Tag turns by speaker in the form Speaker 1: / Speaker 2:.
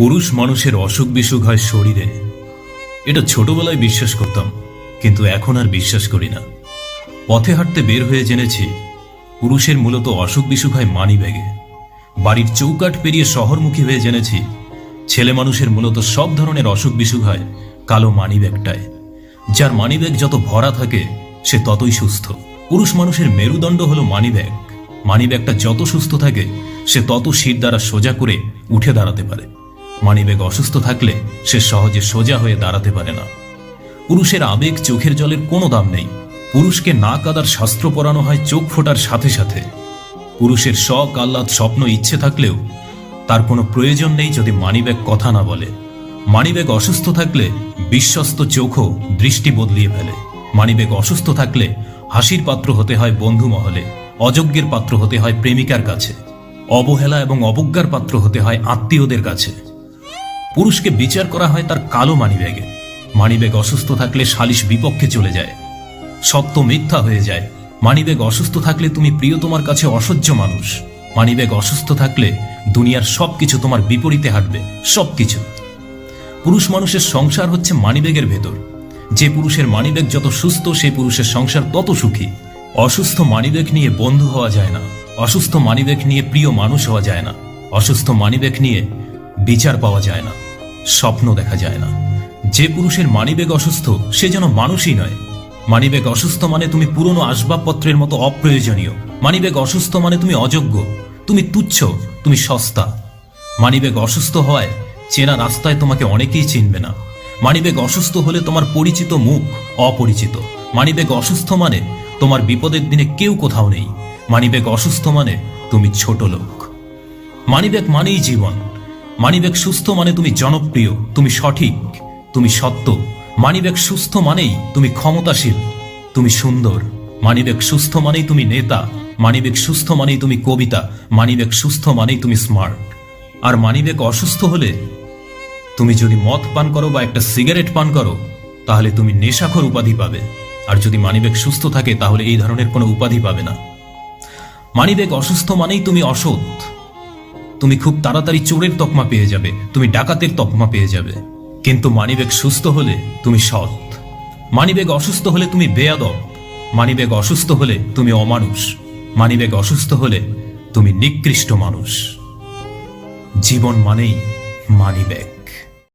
Speaker 1: পুরুষ মানুষের অসুখ বিসুখ হয় শরীরে। এটা ছোটবেলায় বিশ্বাস করতাম, কিন্তু এখন আর বিশ্বাস করি না। পথে হাঁটতে বের হয়ে জেনেছি, পুরুষের মূলত অসুখ বিসুখ হয় মানি ব্যাগে বাড়ির চৌকাট পেরিয়ে শহরমুখী হয়ে জেনেছি, ছেলে মানুষের মূলত সব ধরনের অসুখ বিসুখ হয় কালো মানি ব্যাগটায় যার মানি ব্যাগ যত ভরা থাকে, সে ততই সুস্থ। পুরুষ মানুষের মেরুদণ্ড হলো মানি ব্যাগ মানি ব্যাগটা যত সুস্থ থাকে, সে তত শির দ্বারা সোজা করে উঠে দাঁড়াতে পারে। মানিব্যাগ অসুস্থ থাকলে সে সহজে সোজা হয়ে দাঁড়াতে পারে না। পুরুষের আবেগ চোখের জলের কোনো দাম নেই। পুরুষকে না কাদার শাস্ত্র পরানো হয় চোখ ফোটার সাথে সাথে। পুরুষের শখ, আহ্লাদ, স্বপ্ন, ইচ্ছে থাকলেও তার কোনো প্রয়োজন নেই যদি মানিব্যাগ কথা না বলে। মানিব্যাগ অসুস্থ থাকলে বিশ্বস্ত চোখও দৃষ্টি বদলিয়ে ফেলে। মানিব্যাগ অসুস্থ থাকলে হাসির পাত্র হতে হয় বন্ধু মহলে, অযোগ্যের পাত্র হতে হয় প্রেমিকার কাছে। অবহেলা এবং অবজ্ঞার পাত্র হতে হয় আত্মীয়দের কাছে। পুরুষকে বিচার করা হয় তার কালো মানিব্যাগে। মানিব্যাগ অসুস্থ থাকলে সালিশ বিপক্ষে চলে যায়। সত্য মিথ্যা হয়ে যায়। মানিব্যাগ অসুস্থ থাকলে তুমি প্রিয় তোমার কাছে অসহ্য মানুষ। মানিব্যাগ অসুস্থ থাকলে দুনিয়ার সবকিছু তোমার বিপরীতে হাঁটবে। সবকিছু। পুরুষ মানুষের সংসার হচ্ছে মানিব্যাগের ভেতর। যে পুরুষের মানিব্যাগ যত সুস্থ সেই পুরুষের সংসার তত সুখী। অসুস্থ মানিব্যাগ নিয়ে বন্ধু হওয়া যায় না। অসুস্থ মানিব্যাগ নিয়ে প্রিয় মানুষ হওয়া যায় না। অসুস্থ মানিব্যাগ নিয়ে বিচার পাওয়া যায় না। স্বপ্ন দেখা যায় না। যে পুরুষের মানিব্যাগ অসুস্থ, সে যেন মানুষই নয়। মানিব্যাগ অসুস্থ মানে তুমি পুরনো আসবাবপত্রের মতো অপ্রয়োজনীয়। মানিব্যাগ অসুস্থ মানে তুমি অযোগ্য, তুমি তুচ্ছ, তুমি সস্তা। মানিব্যাগ অসুস্থ হওয়ায় চেনা রাস্তায় তোমাকে অনেকেই চিনবে না। মানিবেগ অসুস্থ হলে তোমার পরিচিত মুখ অপরিচিত। মানিবেগ অসুস্থ মানে তোমার বিপদের দিনে কেউ কোথাও নেই। মানিবেগ অসুস্থ মানে তুমি ছোট লোক। মানিব্যাগ মানেই জীবন। মানিব্যাগ সুস্থ মানে তুমি জনপ্রিয়, তুমি সঠিক, তুমি সত্য। মানিব্যাগ সুস্থ মানেই তুমি ক্ষমতাশীল, তুমি সুন্দর। মানিব্যাগ সুস্থ মানেই তুমি নেতা, মানিব্যাগ সুস্থ মানেই তুমি কবিতা, মানিব্যাগ সুস্থ মানেই তুমি স্মার্ট আর মানিব্যাগ অসুস্থ হলে তুমি যদি মদ পান করো বা একটা সিগারেট পান করো, তাহলে তুমি নেশাখর উপাধি পাবে। আর যদি মানিব্যাগ সুস্থ থাকে, তাহলে এই ধরনের কোনো উপাধি পাবে না। মানিব্যাগ অসুস্থ মানেই তুমি অসৎ। তুমি খুব তাড়াতাড়ি চোরের তকমা পেয়ে যাবে, তুমি ডাকাতের তকমা পেয়ে যাবে। কিন্তু মানিবেগ সুস্থ হলে তুমি সৎ। মানিবেগ অসুস্থ হলে তুমি বেয়াদব। মানিবেগ অসুস্থ হলে তুমি অমানুষ। মানিবেগ অসুস্থ হলে তুমি নিকৃষ্ট মানুষ। জীবন মানেই মানিব্যাগ।